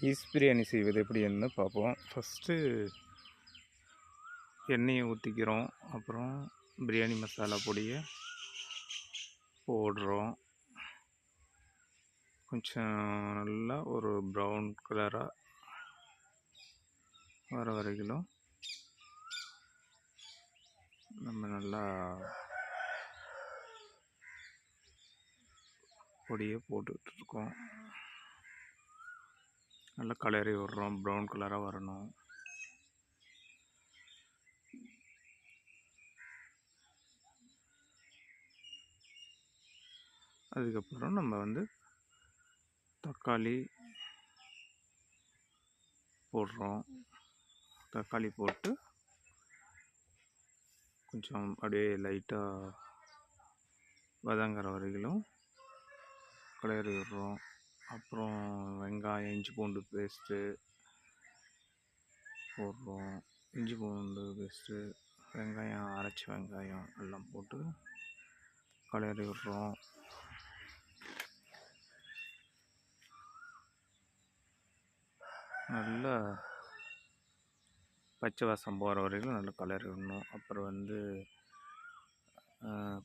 Is biryani செய்வது எப்படின்னு பார்ப்போம். ஃபஸ்ட்டு எண்ணெயை ஊற்றிக்கிறோம் அப்புறம் பிரியாணி மசாலா பொடியை போடுறோம். கொஞ்சம் நல்லா ஒரு ப்ரௌன் கலராக வர வரைக்கும் நம்ம நல்லா பொடியை போட்டுட்ருக்கோம் நல்லா கலரி விடுறோம் ப்ரௌன் கலராக வரணும். அதுக்கப்புறம் நம்ம வந்து தக்காளி போடுறோம். தக்காளி போட்டு கொஞ்சம் அப்படியே லைட்டாக வதங்குற வரைகளும் கிளறி விடுறோம் அப்புறம் வெங்காயம் இஞ்சி பூண்டு பேஸ்ட்டு போடுறோம். இஞ்சி பூண்டு பேஸ்ட்டு வெங்காயம் அரைச்ச வெங்காயம் எல்லாம் போட்டு கிளறி விடுறோம். நல்லா பச்சை வாசம் போகிற வரைக்கும் நல்லா கலரி விடணும். அப்புறம் வந்து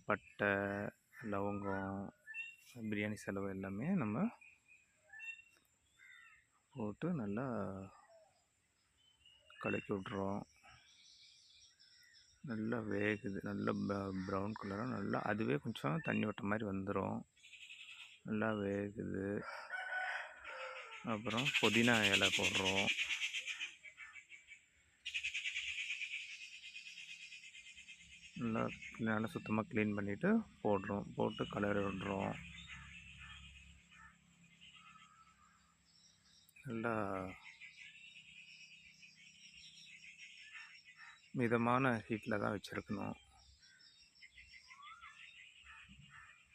பட்டை லவங்கம் பிரியாணி செலவு எல்லாமே நம்ம போட்டு நல்லா கலக்கி விட்றோம் நல்லா வேகுது. நல்லா ப்ரௌன் கலராக நல்லா அதுவே கொஞ்சம் தண்ணி விட்ட மாதிரி வந்துடும் நல்லா வேகுது. அப்புறம் புதினா இலை போடுறோம். நல்லா நல்லா சுத்தமாக க்ளீன் பண்ணிவிட்டு போடுறோம். போட்டு கலர் விடுறோம். நல்லா மிதமான ஹீட்டில் தான் வச்சுருக்கணும்.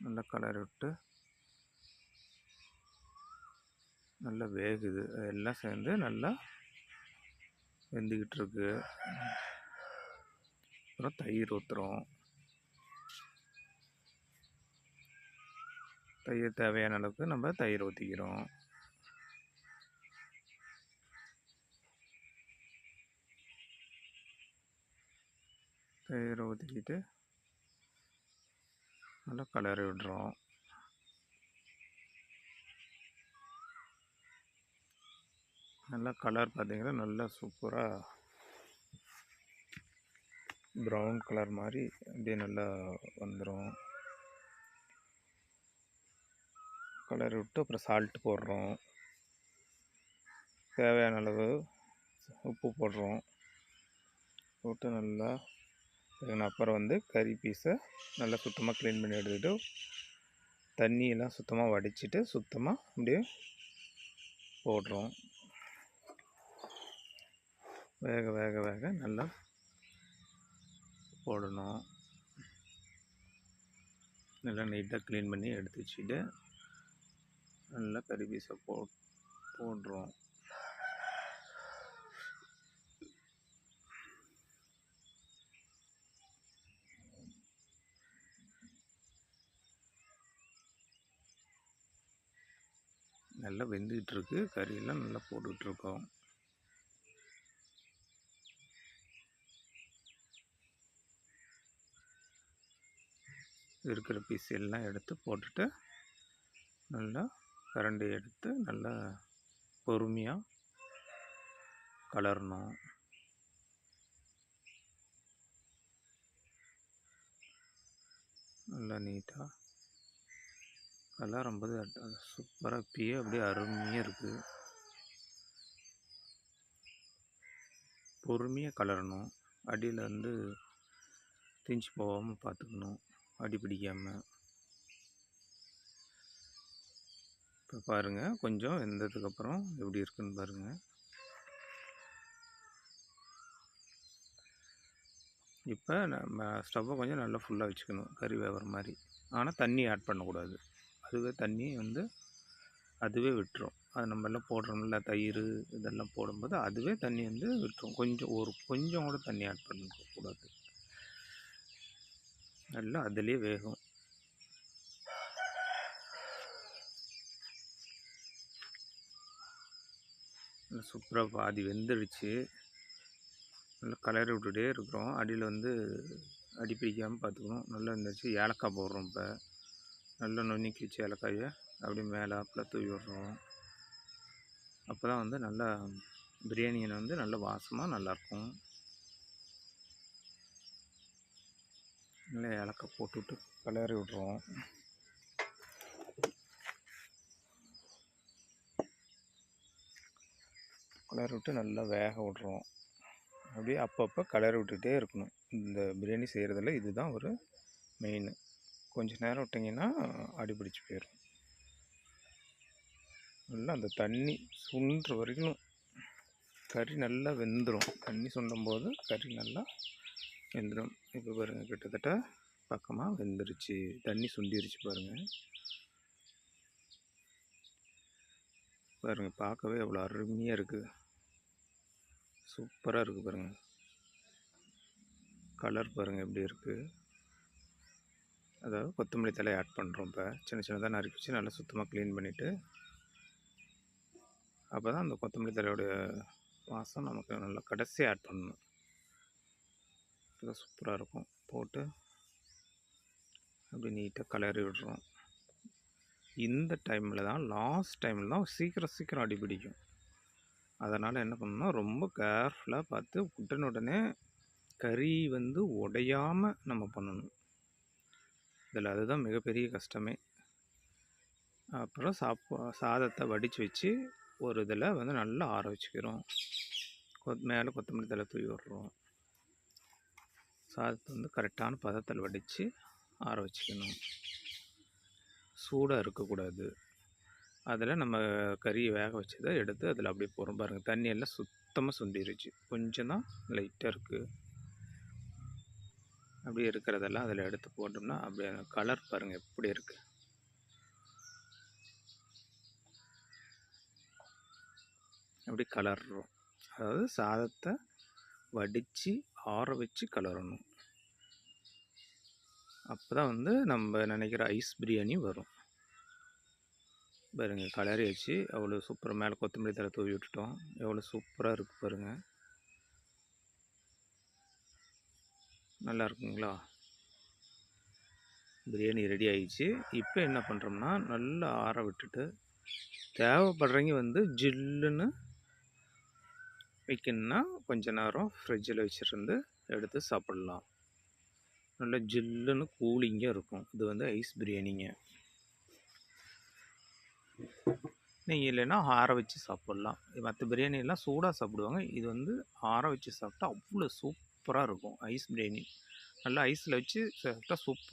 நல்லா கலர் விட்டு நல்லா வேகுது. எல்லாம் சேர்ந்து நல்லா வெந்துக்கிட்டு இருக்கு. அப்புறம் தயிர் ஊற்றுறோம் தயிர் தேவையான அளவுக்கு நம்ம தயிர் ஊற்றிக்கிறோம் தயிரை ஊற்றிக்கிட்டு நல்லா கலரி விடுறோம். நல்லா கலர் பார்த்திங்கன்னா நல்லா சூப்பராக ப்ரௌன் கலர் மாதிரி அப்படியே நல்லா வந்துடும் கலர் விட்டு அப்புறம் சால்ட் போடுறோம். தேவையான அளவு உப்பு போடுறோம். போட்டு நல்லா அப்புறம் வந்து கறி பீஸை நல்லா சுத்தமாக க்ளீன் பண்ணி எடுத்துகிட்டு தண்ணியெல்லாம் சுத்தமாக வடிச்சிட்டு சுத்தமாக அப்படியே போடுறோம் வேக வேக வேக நல்லா போடணும். நல்லா நீட்டாக க்ளீன் பண்ணி எடுத்து வச்சுட்டு நல்லா கறி பீஸை போ போடுறோம் நல்லா வெந்துகிட்ருக்கு. கறியெல்லாம் நல்லா போட்டுட்ருக்கோம் இருக்கிற பீஸ் எல்லாம் எடுத்து போட்டுட்டு நல்லா கரண்டி எடுத்து நல்லா பொறுமையாக கலரணும். நல்லா நீட்டாக கலரும்போது சூப்பராக இப்பயே அப்படியே அருமையாக இருக்குது பொறுமையாக கலரணும். அடியில் வந்து திஞ்சு போகாமல் பார்த்துக்கணும் அடி பிடிக்காமல் இப்போ பாருங்கள் கொஞ்சம் வெந்ததுக்கப்புறம் எப்படி இருக்குன்னு பாருங்கள் இப்போ நம்ம ஸ்டவ்வை கொஞ்சம் நல்லா ஃபுல்லாக வச்சுக்கணும். கறி வேகிற மாதிரி. ஆனால் தண்ணி ஆட் பண்ணக்கூடாது. அதுவே தண்ணி வந்து அதுவே விட்டுரும். அது நம்ம எல்லாம் போடுறோம்ல தயிர் இதெல்லாம் போடும்போது அதுவே தண்ணி வந்து விட்டுரும். கொஞ்சம் ஒரு கொஞ்சம் கூட தண்ணி ஆட் பண்ணக்கூடாது. நல்லா அதுலேயே வேகும். நல்லா சூப்பராக பாதி வெந்துடுச்சு. நல்லா கலரி விட்டுட்டே இருக்கிறோம். அடியில் வந்து அடி பிடிக்காமல் பார்த்துக்கணும். நல்லா இருந்துச்சு. ஏலக்காய் போடுறோம் இப்போ. நல்லா நுணுக்கி வச்சு ஏலக்காயை அப்படியே மேலே ஆப்பில் தூவி விடுறோம். அப்போ தான் வந்து நல்லா பிரியாணியில் வந்து நல்ல வாசமாக நல்லாயிருக்கும். நல்லா ஏலக்காய் போட்டுவிட்டு கலரி விட்றோம். கலரி விட்டு நல்லா வேக விட்றோம். அப்படியே அப்பப்போ கலரி விட்டுகிட்டே இருக்கணும். இந்த பிரியாணி செய்கிறதுல இதுதான் ஒரு மெயின் கொஞ்சம் நேரம் விட்டிங்கன்னா அடி பிடிச்சி போயிடும் நல்லா அந்த தண்ணி சுண்டுற வரைக்கும் கறி நல்லா வெந்துடும் தண்ணி சுண்டும் போது கறி நல்லா வெந்துடும் இப்போ பாருங்கள் கிட்டத்தட்ட பக்கமாக வெந்துருச்சு. தண்ணி சுண்டிருச்சு பாருங்கள் பாருங்கள் பார்க்கவே அவ்வளோ அருமையாக இருக்குது சூப்பராக இருக்குது பாருங்கள் கலர் பாருங்கள் எப்படி இருக்குது அதாவது கொத்தமல்லி தலையை ஆட் பண்ணுறோம் இப்போ. சின்ன சின்னதாக நறுக்கி வச்சு நல்லா சுத்தமாக க்ளீன் பண்ணிவிட்டு அப்போ தான் அந்த கொத்தமல்லி தலையோடைய வாசம் நமக்கு நல்லா கடைசி ஆட் பண்ணணும். இப்போ சூப்பராக இருக்கும். போட்டு அப்படி நீட்டாக கலரி விடுறோம். இந்த டைமில் தான் லாஸ்ட் டைமில் தான் சீக்கிரம் சீக்கிரம் அடி பிடிக்கும். அதனால் என்ன பண்ணணும் ரொம்ப கேர்ஃபுல்லாக பார்த்து உடனுடனே உடனே கறி வந்து உடையாமல் நம்ம பண்ணணும். இதில் அதுதான் மிகப்பெரிய கஷ்டமே. அப்புறம் சாப்பா சாதத்தை வடித்து வச்சு ஒரு இதில் வந்து நல்லா ஆற வச்சுக்கிறோம். கொத் மேலே கொத்தமல்லி தலை தூவி விட்றோம். சாதத்தை வந்து கரெக்டான பதத்தில் வடித்து ஆற வச்சுக்கணும். சூடாக இருக்கக்கூடாது. அதில் நம்ம கறியை வேக வச்சதை எடுத்து அதில் அப்படியே போகிறோம் பாருங்கள் தண்ணியெல்லாம் சுத்தமாக சுண்டிருச்சு. கொஞ்சம் தான் லைட்டாக இருக்குது அப்படியே இருக்கிறதெல்லாம் அதில் எடுத்து போட்டோம்னா அப்படியே கலர் பாருங்கள் எப்படி இருக்குது அப்படி கலர்றோம். அதாவது சாதத்தை வடித்து ஆற வச்சு கலரணும். அப்போ தான் வந்து நம்ம நினைக்கிற ஐஸ் பிரியாணி வரும். பாருங்க கலரி வச்சு அவ்வளோ சூப்பராக மேலே கொத்தமல்லி தலை தூவி விட்டுட்டோம். எவ்வளோ சூப்பராக இருக்குது பாருங்கள் நல்லா இருக்குங்களா பிரியாணி ரெடி ஆகிடுச்சு இப்போ என்ன பண்ணுறோம்னா நல்லா ஆற விட்டுட்டு தேவைப்படுறவங்க வந்து ஜில்லுன்னு வைக்கணுன்னா கொஞ்ச நேரம் ஃப்ரிட்ஜில் வச்சுருந்து எடுத்து சாப்பிட்லாம். நல்லா ஜில்லுன்னு கூலிங்காக இருக்கும். இது வந்து ஐஸ் பிரியாணிங்க. நீங்கள் இல்லைன்னா ஆற வச்சு சாப்பிட்லாம். மற்ற பிரியாணியெல்லாம் சூடாக சாப்பிடுவாங்க. இது வந்து ஆற வச்சு சாப்பிட்டா அவ்வளோ சூப்பராக இருக்கும். ஐஸ் பிரியாணி. நல்லா ஐஸில் வச்சு சாப்பிட்டா சூப்பர்